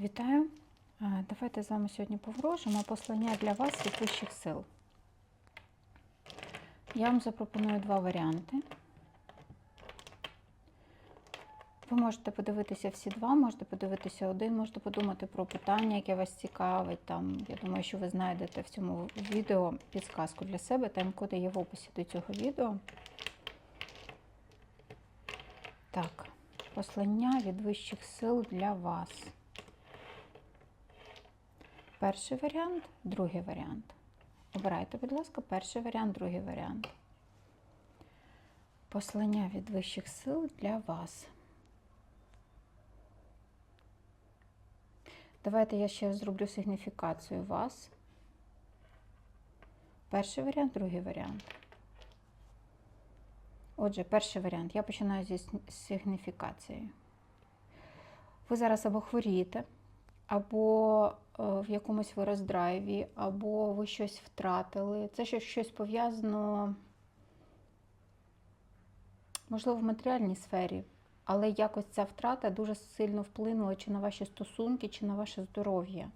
Вітаю! Е, Давайте з вами сьогодні поворожимо послання для вас від вищих сил. Я вам запропоную два варіанти. Ви можете подивитися всі два, можете подивитися один, можете подумати про питання, яке вас цікавить. Там, я думаю, що ви знайдете в цьому відео підсказку для себе. Тайм-коди є в описі до цього відео. Так, послання від вищих сил для вас. Перший варіант, другий варіант. Обирайте, будь ласка, перший варіант, другий варіант. Послання від вищих сил для вас. Давайте я ще зроблю сигніфікацію вас. Перший варіант, другий варіант. Отже, перший варіант. Я починаю зі сигніфікацією. Ви зараз або хворієте, або в якомусь ви роздрайві, або ви щось втратили. Це щось, щось пов'язано, можливо, в матеріальній сфері, але якось ця втрата дуже сильно вплинула чи на ваші стосунки, чи на ваше здоров'я.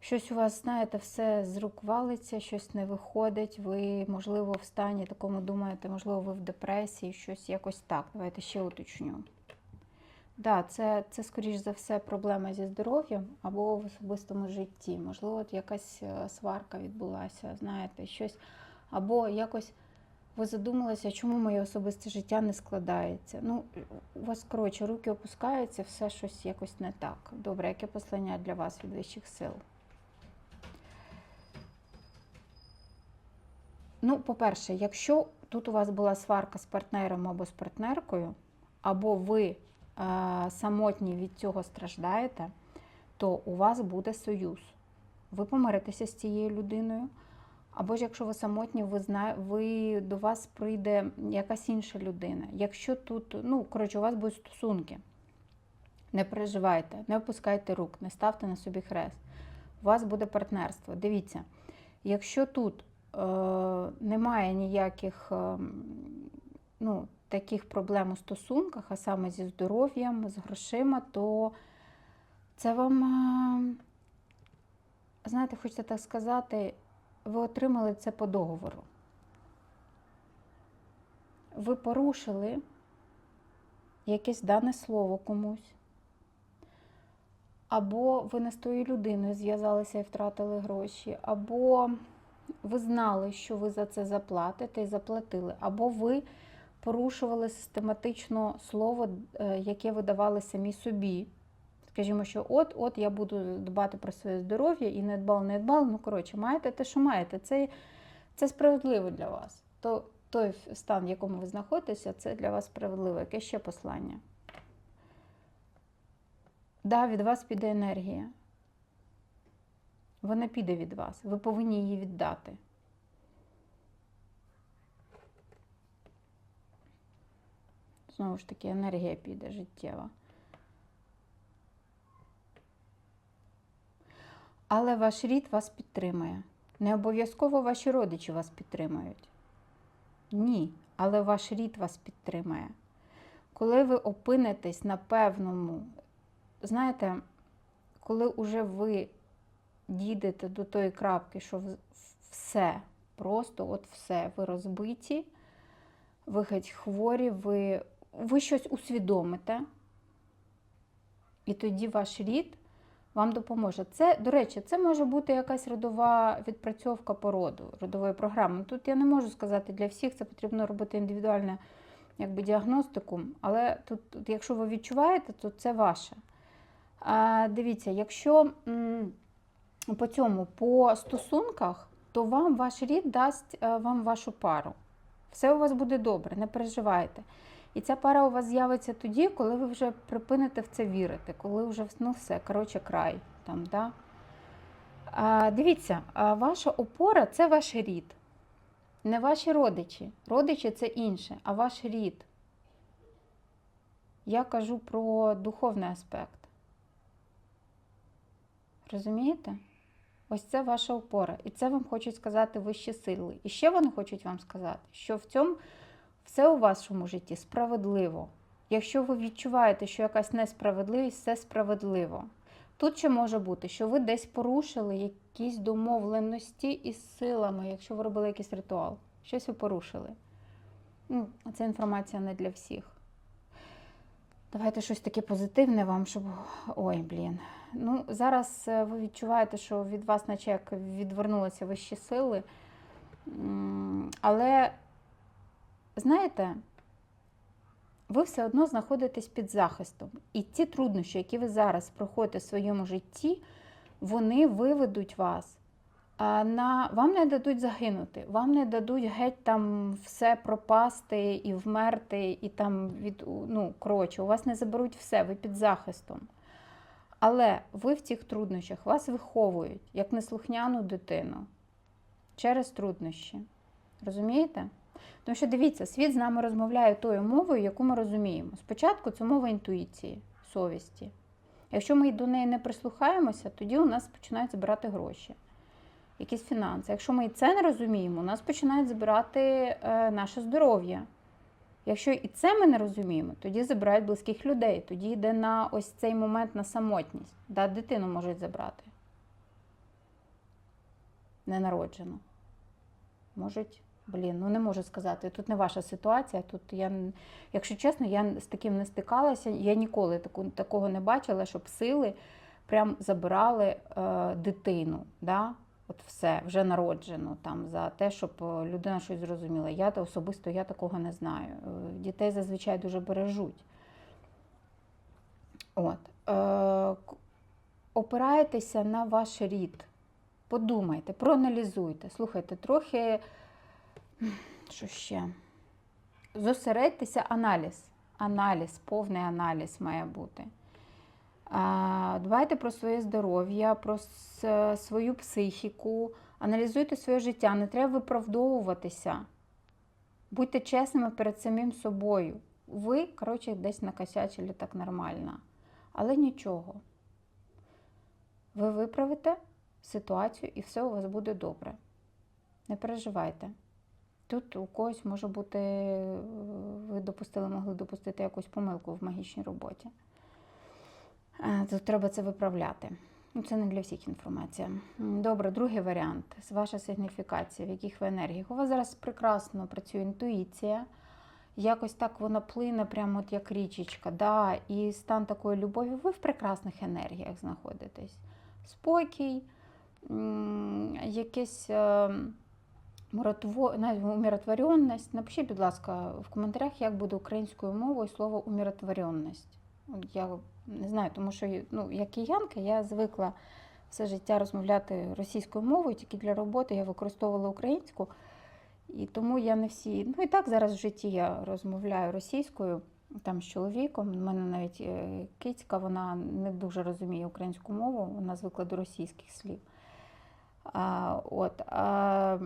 Щось у вас, знаєте, все з рук валиться, щось не виходить. Ви, можливо, в стані такому думаєте, можливо, ви в депресії, щось якось так. Давайте ще уточню. Да, це, це, скоріш за все, проблема зі здоров'ям або в особистому житті. Можливо, от якась сварка відбулася, знаєте, щось. Або якось ви задумалися, чому моє особисте життя не складається. Ну, у вас, коротше, руки опускаються, все щось якось не так. Добре, яке послання для вас від вищих сил? Ну, по-перше, якщо тут у вас була сварка з партнером або з партнеркою, або ви самотні від цього страждаєте, то у вас буде союз. Ви помиритеся з цією людиною. Або ж якщо ви самотні, ви зна... ви до вас прийде якась інша людина. Якщо тут, ну, коротше, у вас будуть стосунки, не переживайте, не опускайте рук, не ставте на собі хрест. У вас буде партнерство. Дивіться, якщо тут е, немає ніяких е, ну, таких проблем у стосунках, а саме зі здоров'ям, з грошима, то це вам, е, знаєте, хочеться так сказати, ви отримали це по договору. Ви порушили якесь дане слово комусь. Або ви не з тою людиною зв'язалися і втратили гроші, або ви знали, що ви за це заплатите і заплатили, або ви порушували систематично слово, яке ви давали самі собі. Скажімо, що от-от я буду дбати про своє здоров'я і не дбав, не дбав. Ну, коротше, маєте те, що маєте. Це це справедливо для вас. То, Той стан, в якому ви знаходитеся, це для вас справедливо. Яке ще послання? Да, від вас піде енергія. Вона піде від вас. Ви повинні її віддати. Знову ж таки, енергія піде життєва. Але ваш рід вас підтримує. Не обов'язково ваші родичі вас підтримують. Ні, але ваш рід вас підтримує. Коли ви опинитесь на певному, знаєте, коли вже ви дійдете до тої крапки, що все, просто от все, ви розбиті, ви геть хворі, ви, ви щось усвідомите, і тоді ваш рід вам допоможе. Це, до речі, це може бути якась родова відпрацьовка породу, родової програми. Тут я не можу сказати для всіх, це потрібно робити індивідуальну якби, діагностику, але тут, якщо ви відчуваєте, то це ваше. А, Дивіться, якщо м, по цьому, по стосунках, то вам ваш рід дасть а, вам вашу пару. Все у вас буде добре, не переживайте. І ця пара у вас з'явиться тоді, коли ви вже припините в це вірити, коли вже ну все, коротше, край. Там, да? а, Дивіться, а ваша опора це ваш рід. Не ваші родичі. Родичі це інше, а ваш рід. Я кажу про духовний аспект. Розумієте? Ось це ваша опора. І це вам хочуть сказати вищі сили. І ще вони хочуть вам сказати, що в цьому все у вашому житті справедливо. Якщо ви відчуваєте, що якась несправедливість, все справедливо. Тут ще може бути, що ви десь порушили якісь домовленості із силами, якщо ви робили якийсь ритуал. Щось ви порушили. Ну, Ця інформація не для всіх. Давайте щось таке позитивне вам, щоб. Ой, блін. Ну, зараз е, ви відчуваєте, що від вас, наче як відвернулися вищі сили. Але, знаєте, ви все одно знаходитесь під захистом. І ті труднощі, які ви зараз проходите в своєму житті, вони виведуть вас. На вам не дадуть загинути, вам не дадуть геть там все пропасти і вмерти, і там від ну коротше, у вас не заберуть все, ви під захистом. Але ви в цих труднощах вас виховують як неслухняну дитину через труднощі. Розумієте? Тому що дивіться, світ з нами розмовляє тою мовою, яку ми розуміємо. Спочатку це мова інтуїції, совісті. Якщо ми до неї не прислухаємося, тоді у нас починають збирати гроші, якісь фінанси. Якщо ми і це не розуміємо, у нас починають збирати е, наше здоров'я. Якщо і це ми не розуміємо, тоді забирають близьких людей, тоді йде на ось цей момент на самотність. Да, дитину можуть забрати. Ненароджену. Можуть, блін, ну не можу сказати. Тут не ваша ситуація. Тут я, якщо чесно, я з таким не стикалася. Я ніколи таку, такого не бачила, щоб сили прям забирали е, дитину. Да? От все, вже народжену там за те, щоб е, людина щось зрозуміла. Я особисто я такого не знаю. Е, Дітей зазвичай дуже бережуть. От. Е, опирайтеся на ваш рід. Подумайте, проаналізуйте. Слухайте, трохи. Що ще? Зосередьтеся, аналіз. Аналіз, повний аналіз має бути. Дбайте про своє здоров'я, про свою психіку, аналізуйте своє життя, не треба виправдовуватися. Будьте чесними перед самим собою. Ви, коротше, десь накосячили так нормально. Але нічого. Ви виправите ситуацію і все у вас буде добре. Не переживайте. Тут у когось може бути, ви допустили, могли допустити якусь помилку в магічній роботі. Е, Тут треба це виправляти. Ну, Це не для всіх інформація. Добре, другий варіант. Ваша сигніфікація, в яких ви енергіях. У вас зараз прекрасно працює інтуїція. Якось так вона плине, прямо от як річечка. Да? І стан такої любові, ви в прекрасних енергіях знаходитесь. Спокій, якесь умиротворенність. Напишіть, будь ласка, в коментарях, як буде українською мовою слово умиротворенність. Я не знаю, тому що ну, як киянка, я звикла все життя розмовляти російською мовою, тільки для роботи я використовувала українську. І тому я не всі. Ну і так зараз в житті я розмовляю російською там з чоловіком. У мене навіть е, кицька, вона не дуже розуміє українську мову, вона звикла до російських слів. А, от, а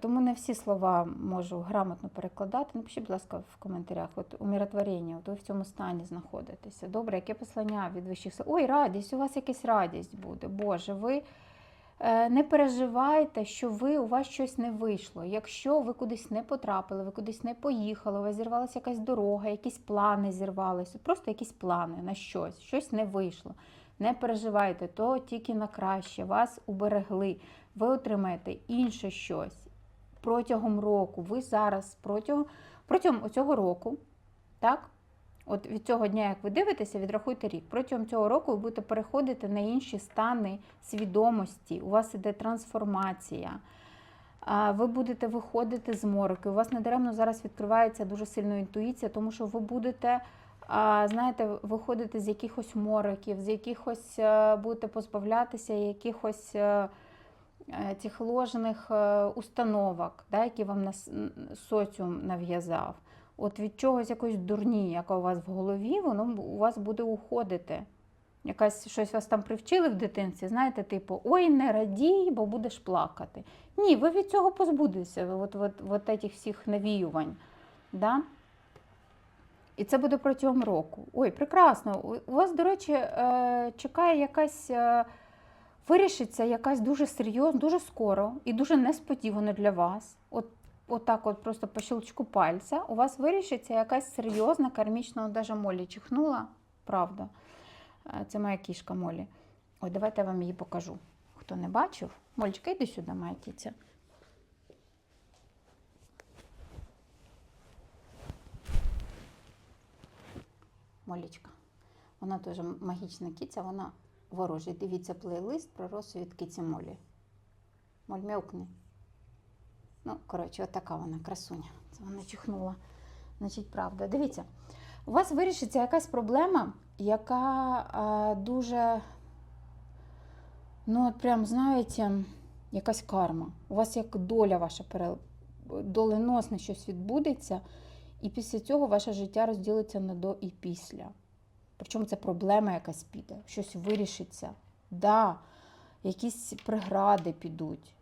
тому не всі слова можу грамотно перекладати. Напишіть, будь ласка, в коментарях. От умиротворення, от ви в цьому стані знаходитеся. Добре, яке послання від вищих сил? Ой, радість, у вас якась радість буде. Боже, ви е, не переживайте, що ви у вас щось не вийшло. Якщо ви кудись не потрапили, ви кудись не поїхали, у вас зірвалася якась дорога, якісь плани зірвалися, просто якісь плани на щось, щось не вийшло. Не переживайте, то тільки на краще. Вас уберегли. Ви отримаєте інше щось протягом року. Ви зараз протягом, протягом цього року, так? От від цього дня, як ви дивитеся, відрахуйте рік. Протягом цього року ви будете переходити на інші стани свідомості. У вас іде трансформація. Ви будете виходити з мороки. У вас недаремно зараз відкривається дуже сильно інтуїція, тому що ви будете, знаєте, виходити з якихось мороків, з якихось е, будете позбавлятися якихось. Е, е, Цих ложних е, установок, да, які вам нас соціум нав'язав. От від чогось якоїсь дурні, яка у вас в голові, воно у вас буде уходити. Якась щось вас там привчили в дитинстві, знаєте, типу, ой, не радій, бо будеш плакати. Ні, ви від цього позбудетеся, от, от, от этих всіх навіювань. Да? І це буде протягом року. Ой, прекрасно. У- вас, до речі, е, чекає якась. Вирішиться якась дуже серйозна, дуже скоро і дуже несподівано для вас. От отак от просто по щелчку пальця, у вас вирішиться якась серйозна кармічна, даже Молі чихнула, правда. Е, Це моя кішка Молі. Ой, давайте я вам її покажу. Хто не бачив, Молечка, йди сюди, моя кіця. Молічка. Вона теж магічна кіця, вона ворожа. Дивіться плейлист про розсу від киці Молі. Моль м'явкни. Ну, коротше, отака вона, красуня. Це вона чихнула. Значить, правда. Дивіться, у вас вирішиться якась проблема, яка а, дуже, ну, от прям, знаєте, якась карма. У вас як доля ваша доленосне щось відбудеться, і після цього ваше життя розділиться на до і після. Причому це проблема якась піде, щось вирішиться. Да, якісь прегради підуть.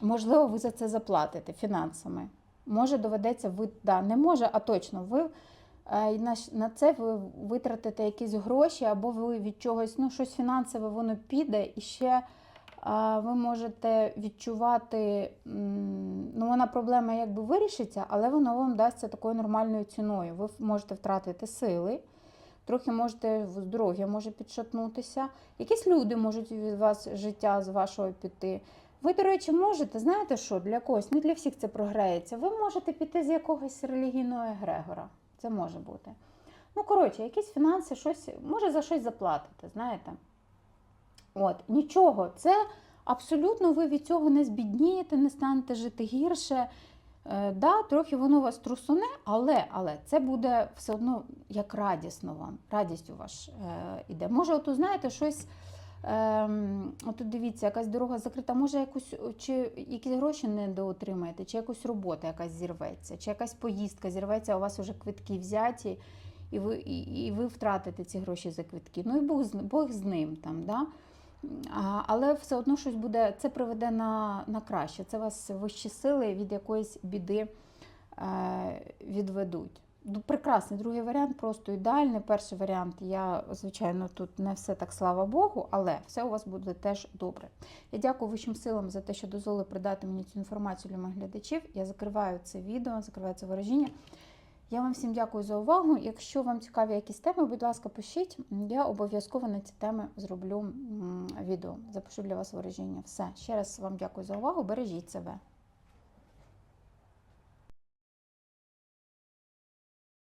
Можливо, ви за це заплатите фінансами. Може, доведеться ви, да, не може, а точно, ви е, на, це ви витратите якісь гроші, або ви від чогось, ну, щось фінансове воно піде, і ще ви можете відчувати, вона проблема якби вирішиться, але воно вам дасться такою нормальною ціною. Ви можете втратити сили, трохи можете здоров'я може підшатнутися. Якісь люди можуть від вас життя з вашого піти. Ви, до речі, можете, знаєте що, для когось, не для всіх це програється. Ви можете піти з якогось релігійного егрегора. Це може бути. Ну, коротше, якісь фінанси, щось, може за щось заплатите, знаєте. От, нічого, це абсолютно ви від цього не збіднієте, не станете жити гірше. Е, да, трохи воно вас трусуне, але, але це буде все одно як радісно вам. Радість у вас е, іде. Може, от, знаєте, щось. Ем, от дивіться, якась дорога закрита, може якусь чи якісь гроші не доотримаєте, чи якусь робота якась зірветься, чи якась поїздка зірветься, у вас вже квитки взяті, і ви, і, і ви втратите ці гроші за квитки. Ну і Бог, Бог з ним там. Да? Але все одно щось буде, це приведе на, на краще. Це вас вищі сили від якоїсь біди е, відведуть. Ну, Прекрасний другий варіант, просто ідеальний. Перший варіант, я, звичайно, тут не все так, слава Богу, але все у вас буде теж добре. Я дякую вищим силам за те, що дозволили придати мені цю інформацію для моїх глядачів. Я закриваю це відео, закриваю це вираження. Я вам всім дякую за увагу. Якщо вам цікаві якісь теми, будь ласка, пишіть. Я обов'язково на ці теми зроблю відео. Запишу для вас вираження. Все. Ще раз вам дякую за увагу. Бережіть себе.